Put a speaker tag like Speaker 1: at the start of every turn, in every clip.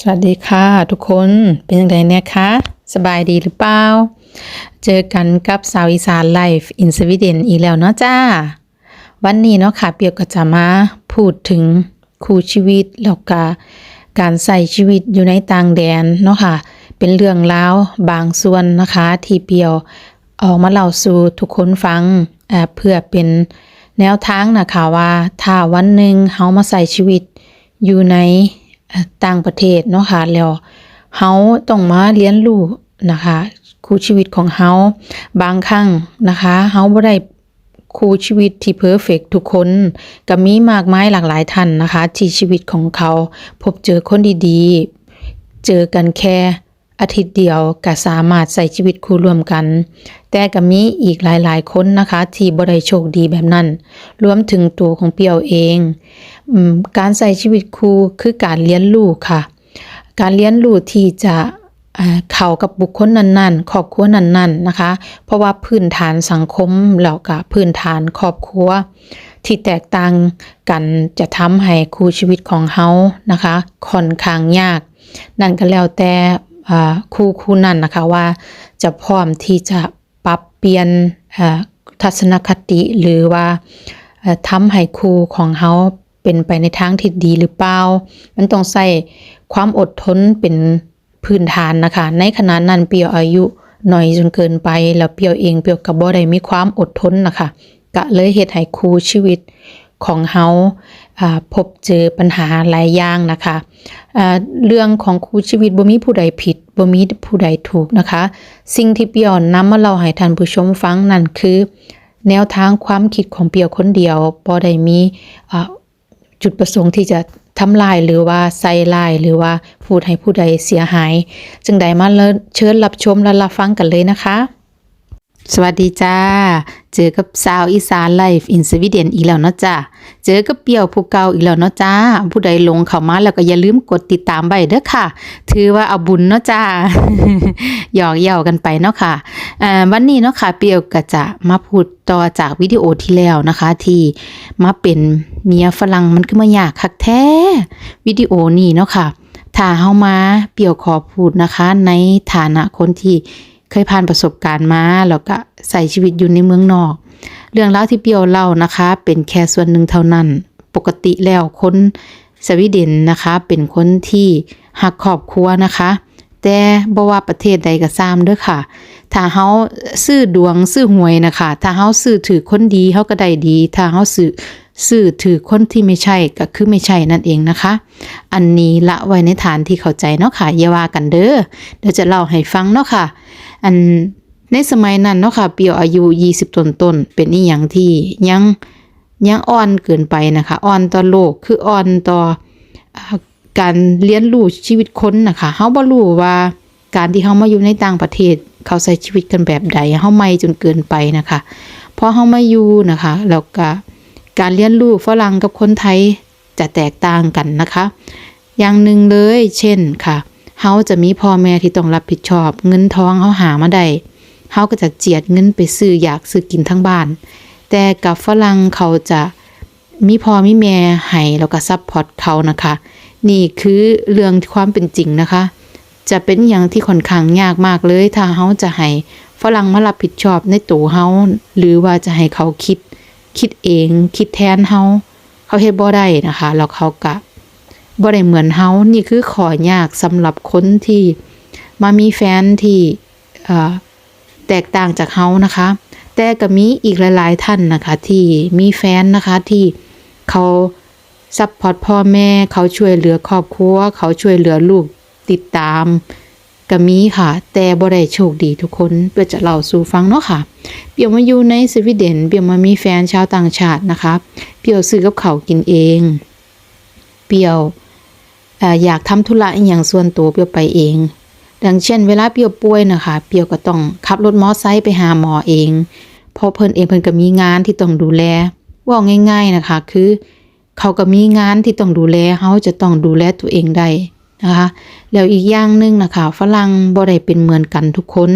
Speaker 1: สวัสดีค่ะทุกคนเป็นยังไงเนี่ยคะสบายดีหรือเปล่า เจอกันกับสาวอีสานไลฟ์อินสวีเดนอีกแล้วเนาะจ้า วันนี้เนาะค่ะเปียวก็จะมาพูดถึงคู่ชีวิตแล้วก็การใส่ชีวิตอยู่ในต่างแดนเนาะค่ะ เป็นเรื่องราวบางส่วนนะคะ ที่เปียวออกมาเล่าสู่ทุกคนฟังเเพื่อเป็นแนวทางนะคะว่าถ้าวันหนึ่งเฮามาใส่ชีวิตอยู่ใน ต่างประเทศเนาะค่ะแล้วเฮาต้องมาเรียนรู้นะคะคู่ชีวิตของเฮาบางครั้งนะคะเฮาบ่ได้คู่ชีวิตที่เพอร์เฟกทุกคนก็มีมากมายหลากหลายท่านนะคะ ที่ชีวิตของเขาพบเจอคนดีๆ เจอกันแค่ อาทิตย์เดียวก็สามารถใส่ชีวิตคู่ร่วมกัน แต่ก็มีอีกหลายๆคนนะคะ ที่บ่ได้โชคดีแบบนั้น รวมถึงตัวของเปียวเองอการใส่ชีวิตครูคือการเลี้ยงลูกค่ะ การเลี้ยงลูกที่จะเอ่อเข้ากับบุคคลนั้นๆครอบครัวนั้นๆนะคะ เพราะว่าพื้นฐานสังคมแล้วก็พื้นฐานครอบครัวที่แตกต่างกันจะทำให้คู่ชีวิตของเฮานะคะค่อนข้างยาก นั่นก็แล้วแต่ คู่คู่นั้นนะคะว่าจะพร้อมที่จะปรับเปลี่ยนทัศนคติหรือว่าทำให้คู่ของเฮาเป็นไปในทางที่ดีหรือเปล่า มันต้องใส่ความอดทนเป็นพื้นฐานนะคะ ในขณะนั้นเปียวอายุหน่อยจนเกินไป แล้วเปียวเองเปียวกับบ่ได้มีความอดทนนะคะก็เลยเฮ็ดให้คู่ชีวิตของเฮา พบเจอปัญหาหลายอย่างนะคะอ่าเรื่องของคู่ชีวิตบ่มีผู้ใดผิดบ่มีผู้ใดถูกนะคะ สิ่งที่เปียวนำมาเล่าให้ท่านผู้ชมฟังนั่นคือ แนวทางความคิดของเปียวคนเดียวบ่ได้มีจุดประสงค์ที่จะทำลายหรือว่าใส่ลายหรือว่าพูดให้ผู้ใดเสียหาย จึงใดมาเลิศเชิญรับชมและรับฟังกันเลยนะคะ สวัสดีจ้า เจอกับสาวอีสานไลฟ์อินสวีเดนอีกแล้วเนาะจ้าเจอกับเปี่ยวผู้เก่าอีกแล้วเนาะจ้า ผู้ใดลงเข้ามาแล้วก็อย่าลืมกดติดตามไว้เด้อค่ะ ถือว่าเอาบุญเนาะจ้า หยอกเย่ากันไปเนาะค่ะเอ่อวันนี้เนาะค่ะ เปียวก็จะมาพูดต่อจากวิดีโอที่แล้วนะคะ ที่มาเป็นเมียฝรั่งมันคือมายากคักแท้ วิดีโอนี้เนาะค่ะ ถ้าเฮามาเปียวขอพูดนะคะ ในฐานะคนที่ เคยผ่านประสบการณ์มาแล้วก็ใส่ชีวิตอยู่ในเมืองนอก เรื่องราวที่เปียวเล่านะคะ เป็นแค่ส่วนหนึ่งเท่านั้น ปกติแล้วคนสวีเดนนะคะ เป็นคนที่หักครอบครัวนะคะ แต่บ่ว่าประเทศใดก็ซ้ำเด้อค่ะ ถ้าเฮาซื้อดวงซื้อหวยนะคะ ถ้าเฮาซื้อถือคนดีเฮาก็ได้ดี ถ้าเฮาซื้อ ซื้อถือคนที่ไม่ใช่ก็คือไม่ใช่นั่นเองนะคะ อันนี้ละไว้ในฐานที่เข้าใจเนาะค่ะอย่าว่ากันเด้อเดี๋ยวจะเล่าให้ฟังเนาะค่ะ อันในสมัยนั้นเนาะค่ะเปียวอายุ 20 ต้นต้นเป็นอีหยังที่ยังยังอ่อนเกินไปนะคะอ่อนต่อโลกคืออ่อนต่อการเรียนรู้ชีวิตคนนะคะเฮาบ่รู้ว่าการที่เฮามาอยู่ในต่างประเทศ เขาใช้ชีวิตกันแบบใดเฮาไม่จนเกินไปนะคะพอเฮามาอยู่นะคะแล้วก็ การเรียนรู้ฝรั่งกับคนไทยจะแตกต่างกันนะคะ อย่างหนึ่งเลย เช่นค่ะเฮาจะมีพ่อแม่ที่ต้องรับผิดชอบ เงินทองเฮาหามาได้เฮาก็จะเจียดเงินไปซื้ออยากซื้อกินทั้งบ้าน แต่กับฝรั่งเขาจะมีพ่อมีแม่ให้แล้วก็ซัพพอร์ตเขานะคะ นี่คือเรื่องความเป็นจริงนะคะ จะเป็นอย่างที่ค่อนข้างยากมากเลย ถ้าเฮาจะให้ฝรั่งมารับผิดชอบในตัวเฮาหรือว่าจะให้เขาคิด คิดเอง คิดแทนเฮาเขาเฮ็ดบ่ได้นะคะ แล้วเขาก็บ่ได้เหมือนเฮานี่คือขอยากสำหรับคนที่มามีแฟนที่แตกต่างจากเฮานะคะ แต่ก็มีอีกหลาย ๆ ท่านนะคะ ที่มีแฟนนะคะที่เขาซัพพอร์ตพ่อแม่ เขาช่วยเหลือครอบครัว เขาช่วยเหลือลูกติดตาม ก็มีค่ะ แต่บ่ได้โชคดีทุกคนเพื่อจะเล่าสู่ฟังเนาะค่ะ เปียวมาอยู่ในสวีเดน เปียวมามีแฟนชาวต่างชาตินะคะ เปียวซื้อกับเขากินเอง เปียวอยากทำธุระอย่างส่วนตัวเปียวไปเอง ดังเช่น เวลาเปียวป่วยนะคะ เปียวก็ต้องขับรถมอไซค์ไปหาหมอเองเพราะเพิ่นเองเพิ่นก็มีงานที่ต้องดูแลว่าง่าย ๆนะคะ คือ เขาก็มีงานที่ต้องดูแลเขาจะต้องดูแลตัวเองได้ นะคะแล้วอีกอย่างหนึ่งนะคะฝรั่งบ่ได้เป็นเหมือนกันทุกคน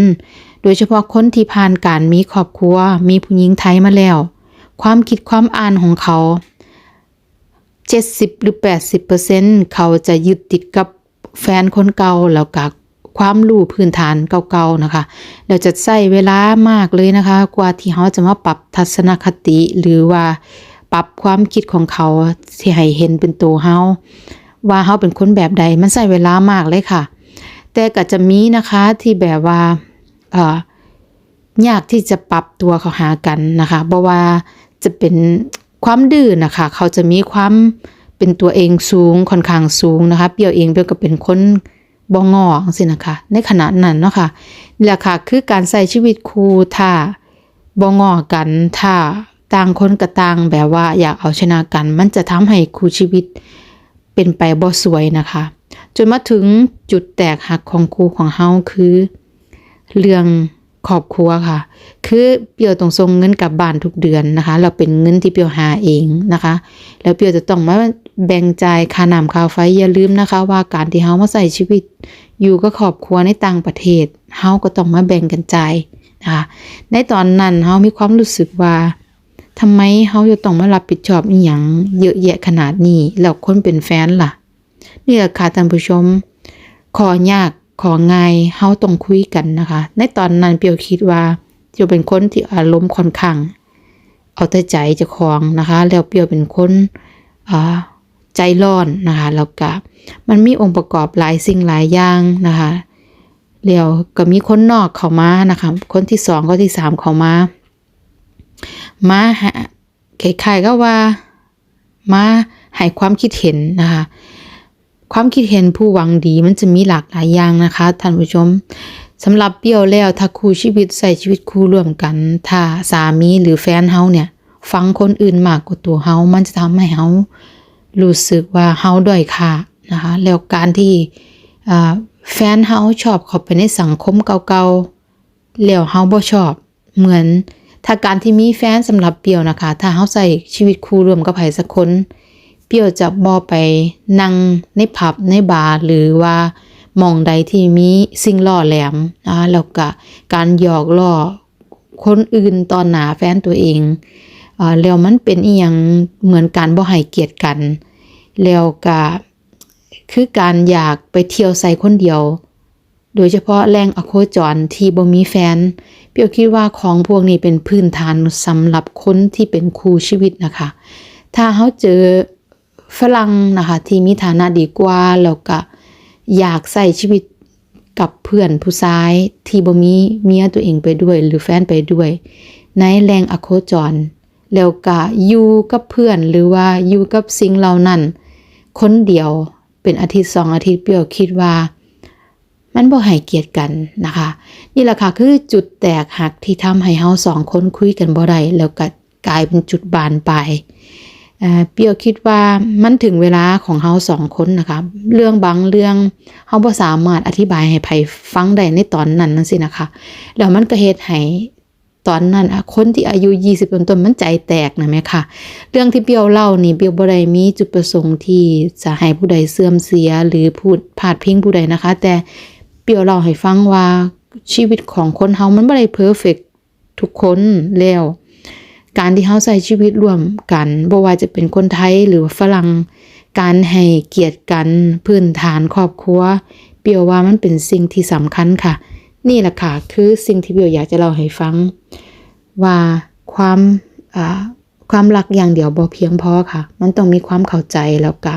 Speaker 1: โดยเฉพาะคนที่ผ่านการมีครอบครัว มีผู้หญิงไทยมาแล้ว ความคิดความอ่านของเขา 70 หรือ 80%เขาจะยึดติดกับแฟนคนเก่าแล้วก็ความรู้พื้นฐานเก่าๆนะคะแล้วจะใช้เวลามากเลยนะคะ กว่าที่เขาจะมาปรับทัศนคติหรือว่าปรับความคิดของเขาที่ให้เห็นเป็นตัวเฮา ว่าเฮาเป็นคนแบบใดมันใช้เวลามากเลยค่ะ แต่ก็จะมีนะคะที่แบบว่าเอ่อยากที่จะปรับตัวเขาหากันนะคะเพราะว่าจะเป็นความดื้อนะคะ เขาจะมีความเป็นตัวเองสูงค่อนข้างสูงนะคะ เปรียวเองเปรียวก็เป็นคนบ่งอสินะคะ ในขณะนั้นเนาะค่ะนี่แหละค่ะคือการใส่ชีวิตคู่ถ้าบ่งอกันถ้าต่างคนก็ต่างแบบว่าอยากเอาชนะกัน มันจะทำให้คู่ชีวิต เป็นไปบ่สวยนะคะ จนมาถึงจุดแตกหักของครูของเฮาคือ เรื่องครอบครัวค่ะ คือเปียวต้องส่งเงินกลับบ้านทุกเดือนนะคะ เราเป็นเงินที่เปียวหาเองนะคะ แล้วเปียวจะต้องมาแบ่งจ่ายค่าน้ำค่าไฟอย่าลืมนะคะ ว่าการที่เฮามาใส่ชีวิต อยู่กับครอบครัวในต่างประเทศเฮาก็ต้องมาแบ่งกันจ่ายนะคะ ในตอนนั้นเฮามีความรู้สึกว่า ทำไมเฮาจะต้องมารับผิดชอบอีหยังเยอะแยะขนาดนี้ แล้วคนเป็นแฟนล่ะนี่แหละค่ะท่านผู้ชม ขอยากของ่ายเฮาต้องคุยกันนะคะ ในตอนนั้นเปียวคิดว่าจะเป็นคนที่อารมณ์ค่อนข้าง เอาแต่ใจจะคลองนะคะ แล้วเปียวเป็นคนใจร้อนนะคะ แล้วก็มันมีองค์ประกอบหลายสิ่งหลายอย่างนะคะแล้วก็มีคนนอกเข้ามานะคะ คนที่สองคนที่สามเข้ามา มาหาคล้ายๆก็ว่ามาให้ความคิดเห็นนะคะ ความคิดเห็นผู้หวังดีมันจะมีหลากหลายอย่างนะคะท่านผู้ชมสำหรับเปรี้ยวแล้วถ้าคู่ชีวิตใส่ชีวิตคู่ร่วมกัน ถ้าสามีหรือแฟนเฮาเนี่ย ฟังคนอื่นมากกว่าตัวเฮามันจะทำให้เฮารู้สึกว่าเฮาด้อยค่านะคะแล้วการที่แฟนเฮาชอบเข้าไปในสังคมเก่าๆแล้วเฮาบ่ชอบเหมือน ถ้าการที่มีแฟนสำหรับเปียวนะคะ ถ้าเฮาใส่ชีวิตคู่ร่วมกับไผสักคนเปียวจะบ่ไปนั่งในผับในบาร์หรือว่ามองใดที่มีสิ่งล่อแหลมนะคะแล้วก็การหยอกล้อคนอื่นตอนหนาแฟนตัวเองเอ่อแล้วมันเป็นอีหยังเหมือนการบ่ให้เกียรติกัน แล้วก็คือการอยากไปเที่ยวใส่คนเดียว โดยเฉพาะแรงอโคจรที่บ่มีแฟน เปียวคิดว่าของพวกนี้เป็นพื้นฐานสำหรับคนที่เป็นคู่ชีวิตนะคะ ถ้าเขาเจอฝรั่งนะคะ ที่มีฐานะดีกว่า แล้วก็อยากใส่ชีวิตกับเพื่อนผู้ชายที่บ่มีเมียตัวเองไปด้วย หรือแฟนไปด้วย ในแรงอโคจร แล้วก็อยู่กับเพื่อนหรือว่าอยู่กับสิ่งเหล่านั้น คนเดียวเป็นอาทิตย์สองอาทิตย์เปียวคิดว่า มันบ่ให้เกียรติกันนะคะ นี่แหละค่ะคือจุดแตกหักที่ทำให้เฮาสองคนคุยกันบ่ได้แล้วก็กลายเป็นจุดบานปลายเออเปียวคิดว่ามันถึงเวลาของเฮาสองคนนะคะ เรื่องบางเรื่องเฮาบ่สามารถอธิบายให้ไผฟังได้ในตอนนั้นนั่นสินะคะ แล้วมันก็เฮ็ดให้ตอนนั้นคนที่อายุ 20ต้นๆมันใจแตกนะแม่ค่ะ เรื่องที่เปียวเล่านี่เปียวบ่ได้มีจุดประสงค์ที่จะให้ผู้ใดเสื่อมเสียหรือพูดพาดพิงผู้ใดนะคะ แต่ เปียวเล่าให้ฟังว่าชีวิตของคนเฮามันบ่ได้เพอร์เฟกทุกคนแล้ว การที่เฮาใช้ชีวิตร่วมกันบ่ว่าจะเป็นคนไทยหรือฝรั่งการให้เกียรติกันพื้นฐานครอบครัว เปียวว่ามันเป็นสิ่งที่สำคัญค่ะ นี่แหละค่ะ คือสิ่งที่เปียวอยากจะเล่าให้ฟัง ว่าความความรักอย่างเดียวบ่เพียงพอค่ะ มันต้องมีความเข้าใจแล้วก็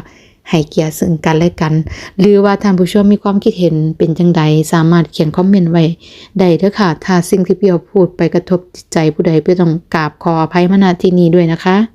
Speaker 1: ให้เกียรติซึ่งกันและกัน หรือว่าท่านผู้ชมมีความคิดเห็นเป็นจังใดสามารถเขียนคอมเมนต์ไว้ได้เด้อค่ะ ถ้าสิ่งที่เปียวพูดไปกระทบจิตใจผู้ใดเปียวต้องกราบขออภัยมาณที่นี้ด้วยนะคะ